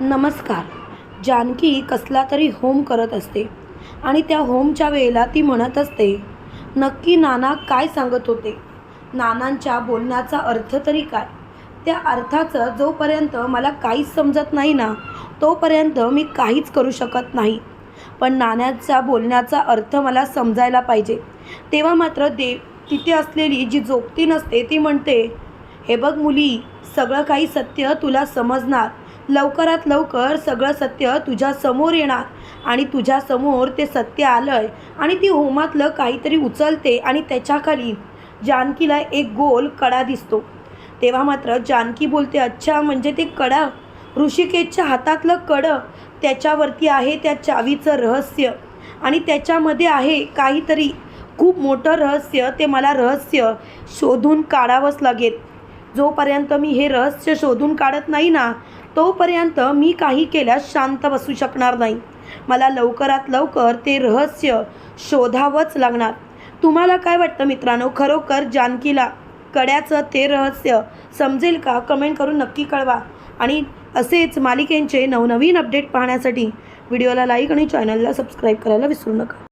नमस्कार. जानकी कसला तरी होम करत असते आणि त्या होमच्या वेळेला ती म्हणत असते नक्की नाना काय सांगत होते? नानांच्या बोलण्याचा अर्थ तरी काय? त्या अर्थाचं जोपर्यंत मला काहीच समजत नाही ना तोपर्यंत मी काहीच करू शकत नाही. पण नाण्याचा बोलण्याचा अर्थ मला समजायला पाहिजे. तेव्हा मात्र देव तिथे असलेली जी जोगती नसते ती म्हणते हे बघ मुली सगळं काही सत्य तुला समजणार. लवकरात लवकर सगळं सत्य तुझ्या समोर येणार. आणि तुझ्या समोर ते सत्य आलंय. आणि ती होमातलं काहीतरी उचलते आणि त्याच्याखाली जानकीला एक गोल कडा दिसतो. तेव्हा मात्र जानकी बोलते अच्छा म्हणजे ते कडा? ऋषिकेशच्या हातातलं कडं? त्याच्यावरती आहे त्या चावीचं रहस्य. आणि त्याच्यामध्ये आहे काहीतरी खूप मोठं रहस्य. ते मला रहस्य शोधून काढावंच लागेल. जोपर्यंत मी हे रहस्य शोधून काढत नाही ना तोपर्यंत मी काही केल्यास शांत बसू शकणार नाही. मला लवकरात लवकर ते रहस्य शोधावंच लागणार. तुम्हाला काय वाटतं मित्रांनो? खरोखर जानकीला कड्याचं ते रहस्य समजेल का? कमेंट करून नक्की कळवा. आणि असेच मालिकेंचे नवनवीन अपडेट पाहण्यासाठी व्हिडिओला लाईक आणि चॅनलला सबस्क्राईब करायला विसरू नका.